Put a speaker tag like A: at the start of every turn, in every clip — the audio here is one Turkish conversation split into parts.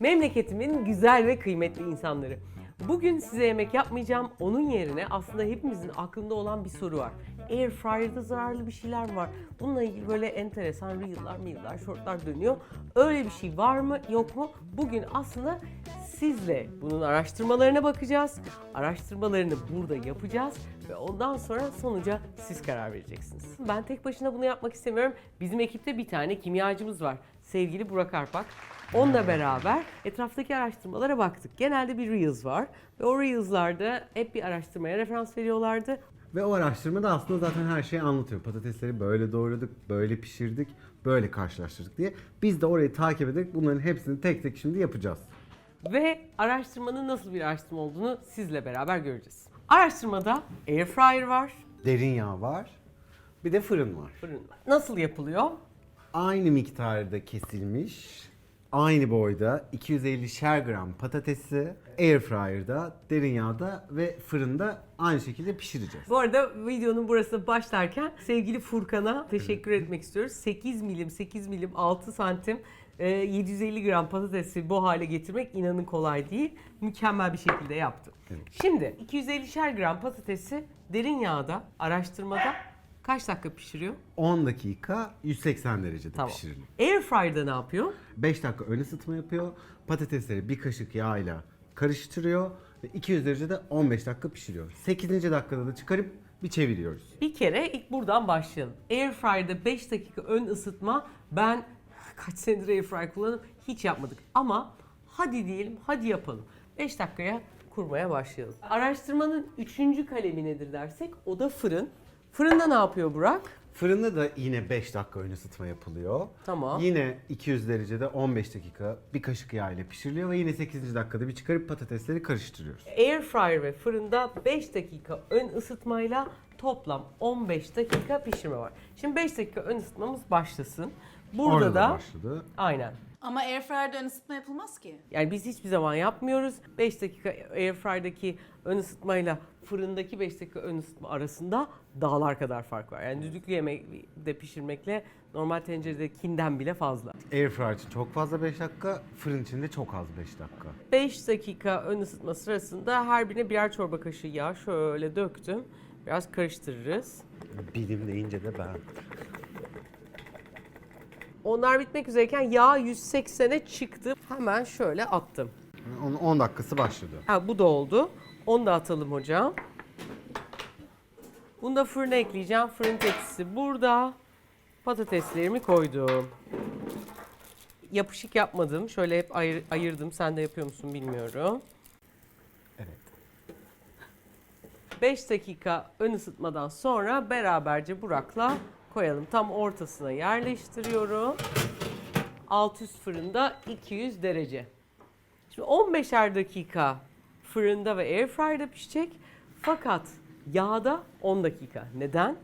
A: Memleketimin güzel ve kıymetli insanları. Bugün size yemek yapmayacağım. Onun yerine aslında hepimizin aklında olan bir soru var. Air fryer'da zararlı bir şeyler var? Bununla ilgili böyle enteresan reel'lar, meel'lar, shortlar dönüyor. Öyle bir şey var mı, yok mu? Bugün aslında sizle bunun araştırmalarına bakacağız. Araştırmalarını burada yapacağız ve ondan sonra sonuca siz karar vereceksiniz. Ben tek başına bunu yapmak istemiyorum. Bizim ekipte bir tane kimyacımız var. Sevgili Burak Arpak. Onunla beraber etraftaki araştırmalara baktık. Genelde bir Reels var ve o Reels'larda hep bir araştırmaya referans veriyorlardı.
B: Ve o araştırmada aslında zaten her şeyi anlatıyor. Patatesleri böyle doğradık, böyle pişirdik, böyle karşılaştırdık diye. Biz de orayı takip ederek bunların hepsini tek tek şimdi yapacağız.
A: Ve araştırmanın nasıl bir araştırma olduğunu sizle beraber göreceğiz. Araştırmada air fryer var,
B: Derin yağ var, bir de fırın var.
A: fırın. Nasıl yapılıyor?
B: Aynı miktarda kesilmiş, aynı boyda 250'şer gram patatesi airfryer'da, derin yağda ve fırında aynı şekilde pişireceğiz.
A: Bu arada videonun burası başlarken sevgili Furkan'a teşekkür etmek istiyoruz. 8 milim, 8 milim, 6 santim e, 750 gram patatesi bu hale getirmek inanın kolay değil. Mükemmel bir şekilde yaptı.
B: Evet.
A: Şimdi 250'şer gram patatesi derin yağda, araştırmada kaç dakika pişiriyor?
B: 10 dakika 180 derecede
A: Tamam.
B: pişirilir.
A: Airfryer'da ne yapıyor?
B: 5 dakika ön ısıtma yapıyor. Patatesleri bir kaşık yağıyla karıştırıyor ve 200 derecede 15 dakika pişiriyor. 8. dakikada da çıkarıp bir çeviriyoruz.
A: Bir kere ilk buradan başlayalım. Airfryer'da 5 dakika ön ısıtma ben kaç senedir airfryer kullanıyorum hiç yapmadık. Ama hadi diyelim hadi yapalım. 5 dakikaya kurmaya başlayalım. Araştırmanın 3. kalemi nedir dersek o da fırın. Fırında ne yapıyor Burak?
B: Fırında da yine 5 dakika ön ısıtma yapılıyor.
A: Tamam.
B: Yine 200 derecede 15 dakika bir kaşık yağ ile pişiriliyor ve yine 8. dakikada bir çıkarıp patatesleri karıştırıyoruz.
A: Airfryer ve fırında 5 dakika ön ısıtmayla toplam 15 dakika pişirme var. Şimdi 5 dakika ön ısıtmamız başlasın. Burada
B: Orada da
A: da
B: başladı.
A: aynen
C: Ama airfryer'da ön ısıtma yapılmaz ki.
A: Yani biz hiçbir zaman yapmıyoruz. 5 dakika airfryer'daki ön ısıtmayla fırındaki 5 dakika ön ısıtma arasında dağlar kadar fark var. Yani düdüklü yemekte pişirmekle normal tenceredekinden bile fazla.
B: Airfryer için çok fazla 5 dakika, fırın için de çok az 5 dakika.
A: 5 dakika ön ısıtma sırasında her birine birer çorba kaşığı yağ şöyle döktüm. Biraz karıştırırız.
B: Bilim deyince de ben.
A: Onlar bitmek üzereyken yağ 180'e çıktı. Hemen şöyle attım.
B: Onun 10 dakikası başladı.
A: Ha bu da oldu. Onu da atalım hocam. Bunu da fırına ekleyeceğim. Fırın tepsisi burada. Patateslerimi koydum. Yapışık yapmadım. Şöyle hep ayır- ayırdım. Sen de yapıyor musun bilmiyorum.
B: Evet.
A: 5 dakika ön ısıtmadan sonra beraberce Burak'la koyalım. Tam ortasına yerleştiriyorum. Alt üst fırında 200 derece. Şimdi 15'er dakika fırında ve airfryer'da pişecek. Fakat yağda 10 dakika. Neden?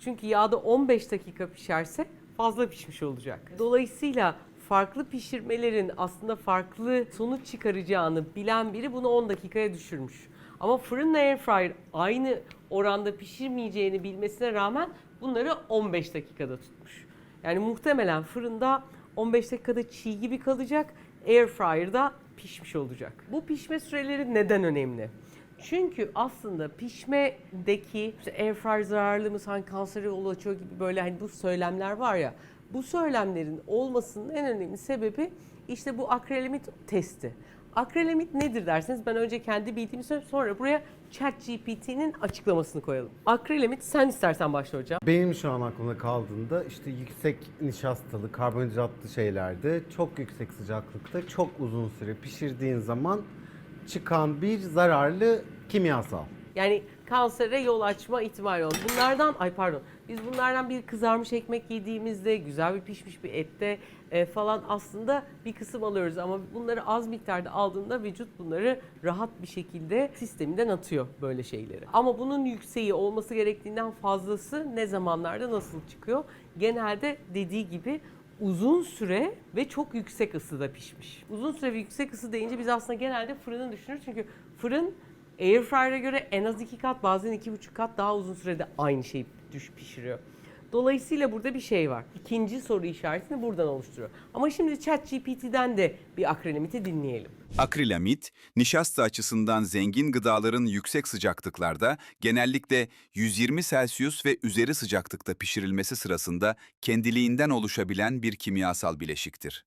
A: Çünkü yağda 15 dakika pişerse fazla pişmiş olacak. Dolayısıyla farklı pişirmelerin aslında farklı sonuç çıkaracağını bilen biri bunu 10 dakikaya düşürmüş. Ama fırınla airfryer aynı oranda pişirmeyeceğini bilmesine rağmen bunları 15 dakikada tutmuş. Yani muhtemelen fırında 15 dakikada çiğ gibi kalacak, airfryer'da pişmiş olacak. Bu pişme süreleri neden önemli? Çünkü aslında pişmedeki işte airfryer zararlı mı sanki kansere yol açıyor gibi böyle hani bu söylemler var ya bu söylemlerin olmasının en önemli sebebi işte bu akrilamit testi. Akrilamit nedir derseniz ben önce kendi bildiğimi söyleyeyim sonra buraya ChatGPT'nin açıklamasını koyalım. Akrilamit sen istersen başla hocam.
B: Benim şu an aklımda kaldığında işte yüksek nişastalı, karbonhidratlı şeylerde çok yüksek sıcaklıkta çok uzun süre pişirdiğin zaman çıkan bir zararlı kimyasal.
A: Yani kansere yol açma ihtimali olur. Bunlardan, ay pardon, biz bunlardan bir kızarmış ekmek yediğimizde, güzel bir pişmiş bir ette e, falan aslında bir kısım alıyoruz. Ama bunları az miktarda aldığında vücut bunları rahat bir şekilde sisteminden atıyor böyle şeyleri. Ama bunun yükseği olması gerektiğinden fazlası ne zamanlarda nasıl çıkıyor? Genelde dediği gibi uzun süre ve çok yüksek ısıda pişmiş. Uzun süre ve yüksek ısı deyince biz aslında genelde fırını düşünürüz. Çünkü fırın Airfryer'e göre en az iki kat bazen iki buçuk kat daha uzun sürede aynı şeyi düş pişiriyor. Dolayısıyla burada bir şey var. İkinci soru işaretini buradan oluşturuyor. Ama şimdi ChatGPT'den de bir akronomiti dinleyelim.
D: Akrilamit, nişasta açısından zengin gıdaların yüksek sıcaklıklarda genellikle 120 Celsius ve üzeri sıcaklıkta pişirilmesi sırasında kendiliğinden oluşabilen bir kimyasal bileşiktir.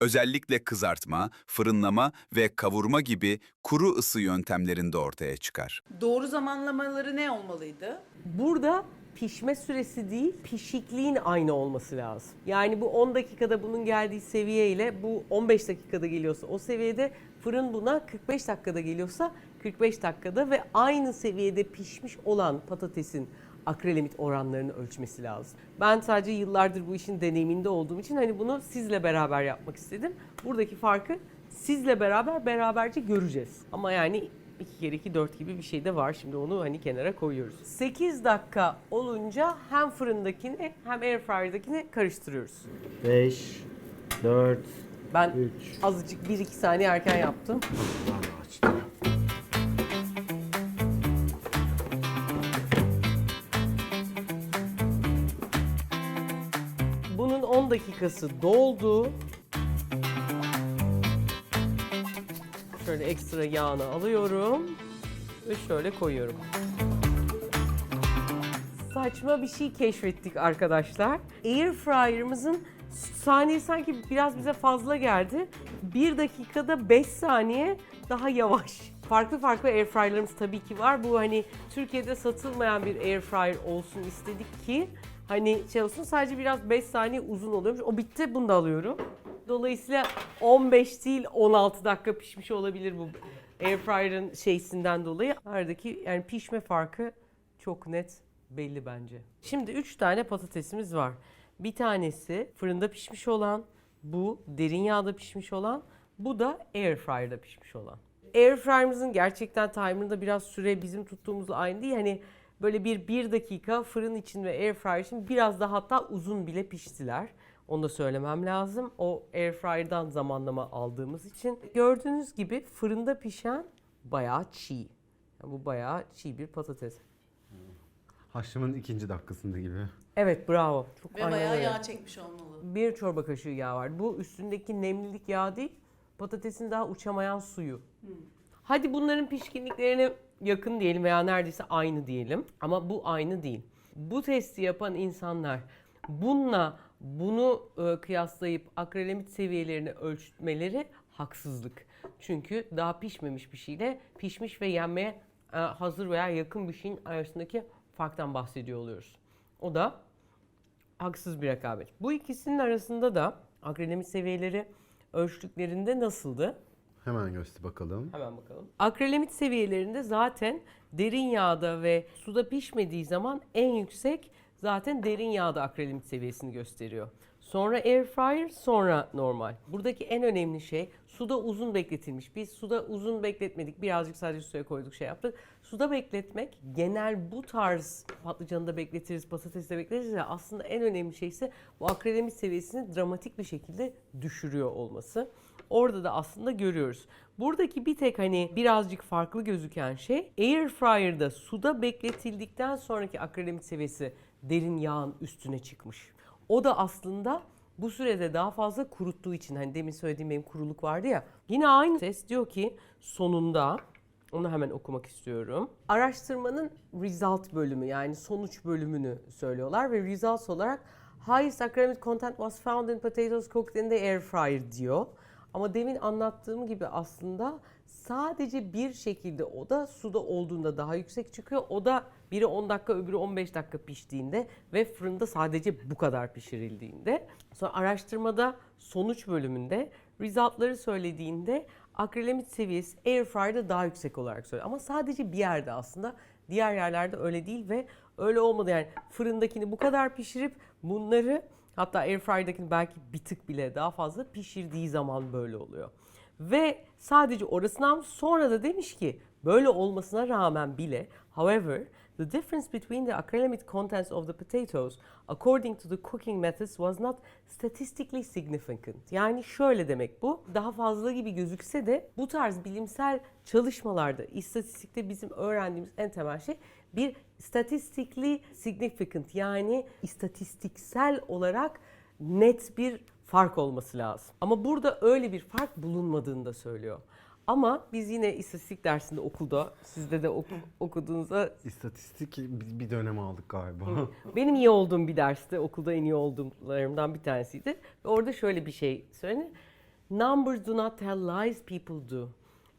D: Özellikle kızartma, fırınlama ve kavurma gibi kuru ısı yöntemlerinde ortaya çıkar.
C: Doğru zamanlamaları ne olmalıydı?
A: Burada pişme süresi değil, pişikliğin aynı olması lazım. Yani bu 10 dakikada bunun geldiği seviye ile bu 15 dakikada geliyorsa o seviyede fırın buna 45 dakikada geliyorsa 45 dakikada ve aynı seviyede pişmiş olan patatesin akrilamit oranlarını ölçmesi lazım. Ben sadece yıllardır bu işin deneyiminde olduğum için hani bunu sizle beraber yapmak istedim. Buradaki farkı sizle beraber beraberce göreceğiz. Ama yani 2 kere 2 4 gibi bir şey de var. Şimdi onu hani kenara koyuyoruz. 8 dakika olunca hem fırındakini hem airfryer'dakini karıştırıyoruz.
B: 5, 4,
A: Ben
B: 3.
A: azıcık 1-2 saniye erken yaptım. Bunun 10 dakikası doldu. Şöyle ekstra yağını alıyorum ve şöyle koyuyorum. Saçma bir şey keşfettik arkadaşlar. Air fryer'ımızın saniye sanki biraz bize fazla geldi. 1 dakikada 5 saniye daha yavaş. Farklı farklı air fryer'larımız tabii ki var. Bu hani Türkiye'de satılmayan bir air fryer olsun istedik ki hani şey olsun sadece biraz 5 saniye uzun oluyormuş. O bitti bunu da alıyorum. Dolayısıyla 15 değil 16 dakika pişmiş olabilir bu airfryer'ın şeysinden dolayı. Aradaki yani pişme farkı çok net belli bence. Şimdi 3 tane patatesimiz var. Bir tanesi fırında pişmiş olan, bu derin yağda pişmiş olan, bu da airfryer'da pişmiş olan. Airfryer'ımızın gerçekten timer'ında biraz süre bizim tuttuğumuzla aynı değil. Hani böyle bir bir dakika fırın için ve airfryer için biraz daha hatta uzun bile piştiler. Onu da söylemem lazım. O airfryer'dan zamanlama aldığımız için. Gördüğünüz gibi fırında pişen bayağı çiğ. Yani bu bayağı çiğ bir patates.
B: Haşlamanın ikinci dakikasında gibi.
A: Evet bravo. Çok
C: Ve
A: aynen
C: bayağı
A: öyle.
C: yağ çekmiş olmalı.
A: Bir çorba kaşığı yağ var. Bu üstündeki nemlilik yağ değil, patatesin daha uçamayan suyu. Hadi bunların pişkinliklerine yakın diyelim veya neredeyse aynı diyelim. Ama bu aynı değil. Bu testi yapan insanlar bununla bunu e, kıyaslayıp akrilamit seviyelerini ölçmeleri haksızlık. Çünkü daha pişmemiş bir şeyle pişmiş ve yenmeye e, hazır veya yakın bir şeyin arasındaki farktan bahsediyor oluyoruz. O da haksız bir rekabet. Bu ikisinin arasında da akrilamit seviyeleri ölçtüklerinde nasıldı?
B: Hemen göster bakalım.
A: Hemen bakalım. Akrilamit seviyelerinde zaten derin yağda ve suda pişmediği zaman en yüksek zaten derin yağda akrilamit seviyesini gösteriyor. Sonra air fryer, sonra normal. Buradaki en önemli şey suda uzun bekletilmiş. Biz suda uzun bekletmedik. Birazcık sadece suya koyduk, şey yaptık. Suda bekletmek genel bu tarz patlıcanı da bekletiriz, patatesi de bekletiriz ya aslında en önemli şey ise bu akrilamit seviyesini dramatik bir şekilde düşürüyor olması. Orada da aslında görüyoruz. Buradaki bir tek hani birazcık farklı gözüken şey air fryer'da suda bekletildikten sonraki akrilamit seviyesi derin yağın üstüne çıkmış. O da aslında bu sürede daha fazla kuruttuğu için hani demin söylediğim benim kuruluk vardı ya. Yine aynı ses diyor ki sonunda onu hemen okumak istiyorum. Araştırmanın result bölümü yani sonuç bölümünü söylüyorlar ve results olarak highest acrylamide content was found in potatoes cooked in the air fryer diyor. Ama demin anlattığım gibi aslında sadece bir şekilde o da suda olduğunda daha yüksek çıkıyor. O da biri 10 dakika öbürü 15 dakika piştiğinde ve fırında sadece bu kadar pişirildiğinde. Sonra araştırmada sonuç bölümünde resultları söylediğinde akrilamit seviyesi airfryer'da daha yüksek olarak söylüyor. Ama sadece bir yerde aslında. Diğer yerlerde öyle değil ve öyle olmadı yani fırındakini bu kadar pişirip bunları hatta airfryer'dakini belki bir tık bile daha fazla pişirdiği zaman böyle oluyor. Ve sadece orasından sonra da demiş ki böyle olmasına rağmen bile however The difference between the acrylamide contents of the potatoes according to the cooking methods was not statistically significant. Yani şöyle demek bu. Daha fazla gibi gözükse de bu tarz bilimsel çalışmalarda, istatistikte bizim öğrendiğimiz en temel şey bir statistically significant yani istatistiksel olarak net bir fark olması lazım. Ama burada öyle bir fark bulunmadığını da söylüyor. Ama biz yine istatistik dersinde okulda, sizde de oku- okuduğunuzda
B: İstatistik bir dönem aldık galiba.
A: benim iyi olduğum bir derste, okulda en iyi olduğumlarımdan bir tanesiydi. Ve orada şöyle bir şey söylenir. Numbers do not tell lies, people do.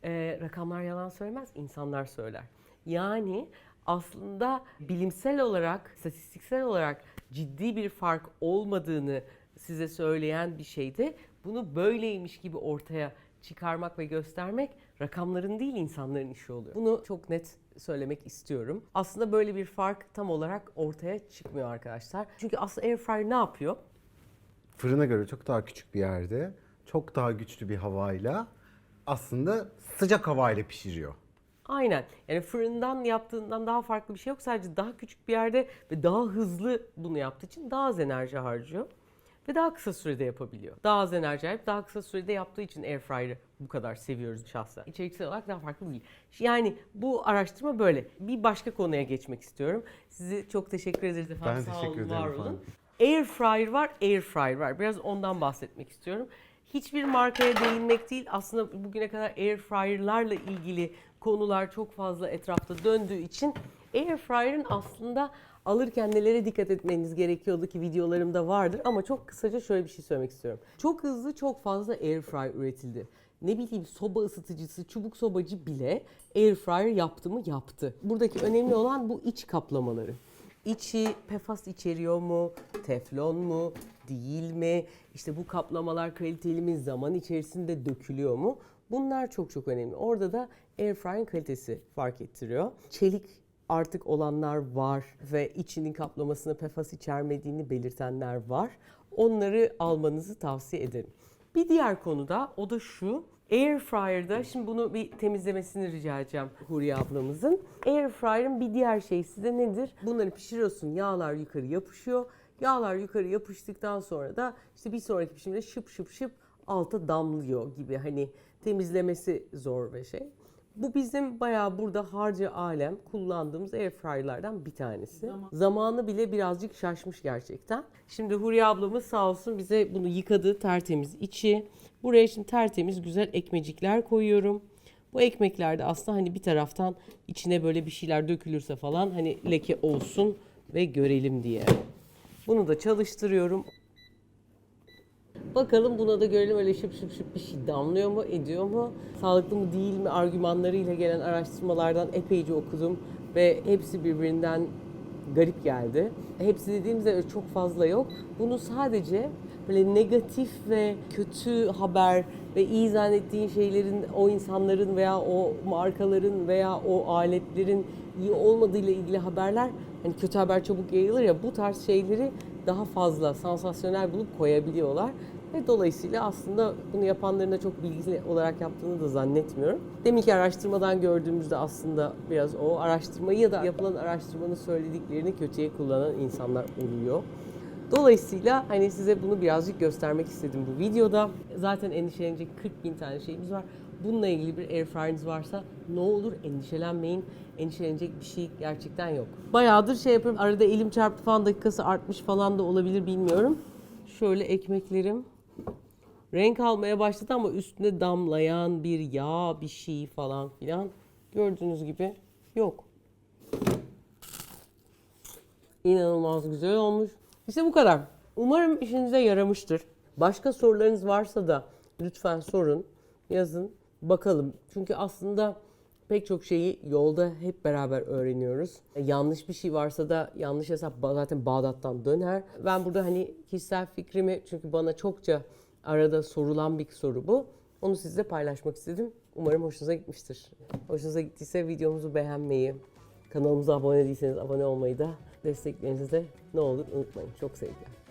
A: Ee, rakamlar yalan söylemez, insanlar söyler. Yani aslında bilimsel olarak, statistiksel olarak ciddi bir fark olmadığını size söyleyen bir şeyde bunu böyleymiş gibi ortaya çıkarmak ve göstermek rakamların değil insanların işi oluyor. Bunu çok net söylemek istiyorum. Aslında böyle bir fark tam olarak ortaya çıkmıyor arkadaşlar. Çünkü aslında airfryer ne yapıyor?
B: Fırına göre çok daha küçük bir yerde, çok daha güçlü bir havayla aslında sıcak havayla pişiriyor.
A: Aynen. Yani fırından yaptığından daha farklı bir şey yok. Sadece daha küçük bir yerde ve daha hızlı bunu yaptığı için daha az enerji harcıyor. Ve daha kısa sürede yapabiliyor. Daha az enerji harcayıp daha kısa sürede yaptığı için airfryer'ı bu kadar seviyoruz şahsen. İçeriksel olarak daha farklı değil. Yani bu araştırma böyle. Bir başka konuya geçmek istiyorum. Sizi çok teşekkür ederiz efendim.
B: Ben
A: Sağ
B: teşekkür
A: olun,
B: ederim
A: var
B: efendim.
A: olun. Airfryer var, airfryer var. Biraz ondan bahsetmek istiyorum. Hiçbir markaya değinmek değil. Aslında bugüne kadar airfryer'larla ilgili konular çok fazla etrafta döndüğü için airfryer'ın aslında alırken nelere dikkat etmeniz gerekiyordu ki videolarımda vardır ama çok kısaca şöyle bir şey söylemek istiyorum. Çok hızlı çok fazla airfryer üretildi. Ne bileyim soba ısıtıcısı, çubuk sobacı bile airfryer yaptı mı yaptı. Buradaki önemli olan bu iç kaplamaları. İçi PFAS içeriyor mu? Teflon mu? Değil mi? İşte bu kaplamalar kaliteli mi? Zaman içerisinde dökülüyor mu? Bunlar çok çok önemli. Orada da airfryer'ın kalitesi fark ettiriyor. Çelik artık olanlar var ve içinin kaplamasına PFAS içermediğini belirtenler var. Onları almanızı tavsiye ederim. Bir diğer konu da o da şu. Airfryer'da şimdi bunu bir temizlemesini rica edeceğim Huriye ablamızın. Airfryer'ın bir diğer şeysi de nedir? Bunları pişiriyorsun yağlar yukarı yapışıyor. Yağlar yukarı yapıştıktan sonra da işte bir sonraki pişimde şıp şıp şıp alta damlıyor gibi hani temizlemesi zor ve şey. Bu bizim bayağı burada harca alem kullandığımız airfryer'lardan bir tanesi. Zamanı bile birazcık şaşmış gerçekten. Şimdi Huriye ablamız sağ olsun bize bunu yıkadı tertemiz içi. Buraya şimdi tertemiz güzel ekmecikler koyuyorum. Bu ekmeklerde aslında hani bir taraftan içine böyle bir şeyler dökülürse falan hani leke olsun ve görelim diye. Bunu da çalıştırıyorum. Bakalım buna da görelim öyle şıp şıp şıp bir şey damlıyor mu, ediyor mu? Sağlıklı mı değil mi argümanlarıyla gelen araştırmalardan epeyce okudum ve hepsi birbirinden garip geldi. Hepsi dediğimizde çok fazla yok. Bunu sadece böyle negatif ve kötü haber ve iyi zannettiğin şeylerin o insanların veya o markaların veya o aletlerin iyi olmadığıyla ilgili haberler hani kötü haber çabuk yayılır ya bu tarz şeyleri daha fazla sansasyonel bulup koyabiliyorlar. Ve dolayısıyla aslında bunu yapanların da çok bilgili olarak yaptığını da zannetmiyorum. Deminki araştırmadan gördüğümüzde aslında biraz o araştırmayı ya da yapılan araştırmanın söylediklerini kötüye kullanan insanlar oluyor. Dolayısıyla hani size bunu birazcık göstermek istedim bu videoda. Zaten endişelenecek 40 bin tane şeyimiz var. Bununla ilgili bir airfryer'ınız varsa ne olur endişelenmeyin. Endişelenecek bir şey gerçekten yok. Bayağıdır şey yapıyorum. Arada elim çarptı falan dakikası artmış falan da olabilir bilmiyorum. Şöyle ekmeklerim renk almaya başladı ama üstüne damlayan bir yağ bir şey falan filan gördüğünüz gibi yok. İnanılmaz güzel olmuş. İşte bu kadar. Umarım işinize yaramıştır. Başka sorularınız varsa da lütfen sorun, yazın, bakalım. Çünkü aslında pek çok şeyi yolda hep beraber öğreniyoruz. E, Yanlış bir şey varsa da yanlış hesap zaten Bağdat'tan döner. Ben burada hani kişisel fikrimi çünkü bana çokça arada sorulan bir soru bu. Onu sizle paylaşmak istedim. Umarım hoşunuza gitmiştir. Hoşunuza gittiyse videomuzu beğenmeyi, kanalımıza abone değilseniz abone olmayı da desteklerinizi de ne olur unutmayın. Çok sevgiler.